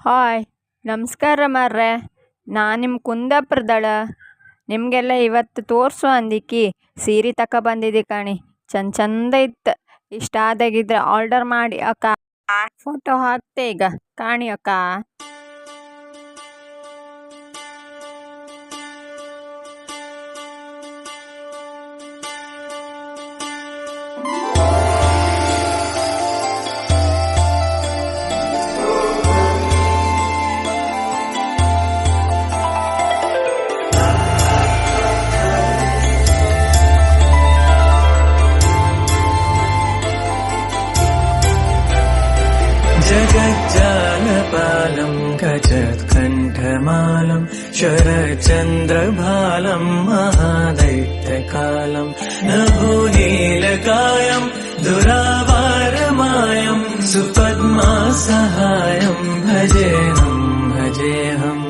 Hi, ನಮಸ್ಕಾರ ಮಾರ್ರೆ. ನಾನು ನಿಮ್ಮ ಕುಂದಾಪುರದಳ. ನಿಮಗೆಲ್ಲ ಇವತ್ತು ತೋರಿಸು ಅಂದಿಕ್ಕಿ. ಸೀರೆ ತಕ ಬಂದಿದ್ದೆ ಕಾಣಿ. ಚಂದ ಚಂದ ಇತ್ತು. ಇಷ್ಟ ಆದಾಗಿದ್ರೆ ಆರ್ಡರ್ ಮಾಡಿ ಅಕ್ಕ. ಫೋಟೋ ಹಾಕ್ತೆ ಈಗ. ಕಾಣಿ ಅಕ್ಕ. जगज्जालपालं गजत्कण्ठमालं शरचन्द्रभालं महादैत्यकालं नभोनीलकायं दुरावारमायं सुपद्मासहायं भजेऽहं भजेऽहम्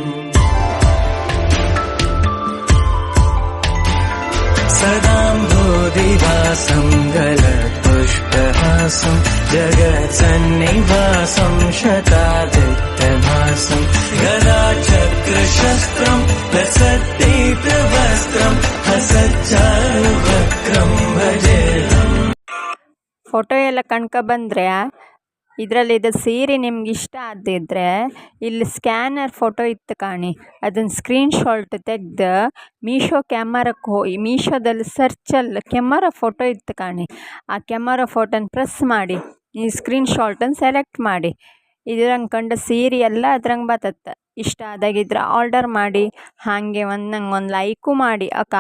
सदाम्भोदिवासं गलपुष्पहासं जगत्सन्निवासं शतादित्यभासं गदाचक्रशस्त्रं लसद्दीप्तवस्त्रं हसच्चारुवक्त्रं भजेऽहम् ಫೋಟೋ ಎಲ್ಲ ಕಣ್ಕ ಬಂದರೆ ಇದರಲ್ಲಿ ಇದು ಸೀರೆ ನಿಮ್ಗೆ ಇಷ್ಟ ಆದಿದ್ರೆ ಇಲ್ಲಿ ಸ್ಕ್ಯಾನರ್ ಫೋಟೋ ಇತ್ತು ಕಾಣಿ ಅದನ್ನು ಸ್ಕ್ರೀನ್ ಶಾಟ್ ತೆಗ್ದು ಮೀಶೋ ಕ್ಯಾಮರಕ್ಕೆ ಹೋಗಿ ಮೀಶೋದಲ್ಲಿ ಸರ್ಚಲ್ಲಿ ಕ್ಯಾಮರ ಫೋಟೋ ಇತ್ತು ಕಾಣಿ ಆ ಕ್ಯಾಮರ ಫೋಟೋನ ಪ್ರೆಸ್ ಮಾಡಿ ಈ ಸ್ಕ್ರೀನ್ ಶಾಟನ್ನು ಸೆಲೆಕ್ಟ್ ಮಾಡಿ. ಇದ್ರಂಗೆ ಕಂಡ ಸೀರೆ ಎಲ್ಲ ಅದ್ರಂಗೆ ಬರ್ತತ್ತೆ ಇಷ್ಟ ಆದಾಗಿದ್ರೆ ಆರ್ಡರ್ ಮಾಡಿ, ಹಾಗೆ ಒಂದು ನಂಗೆ ಒಂದು ಲೈಕು ಮಾಡಿ, ಅಕ್ಕ.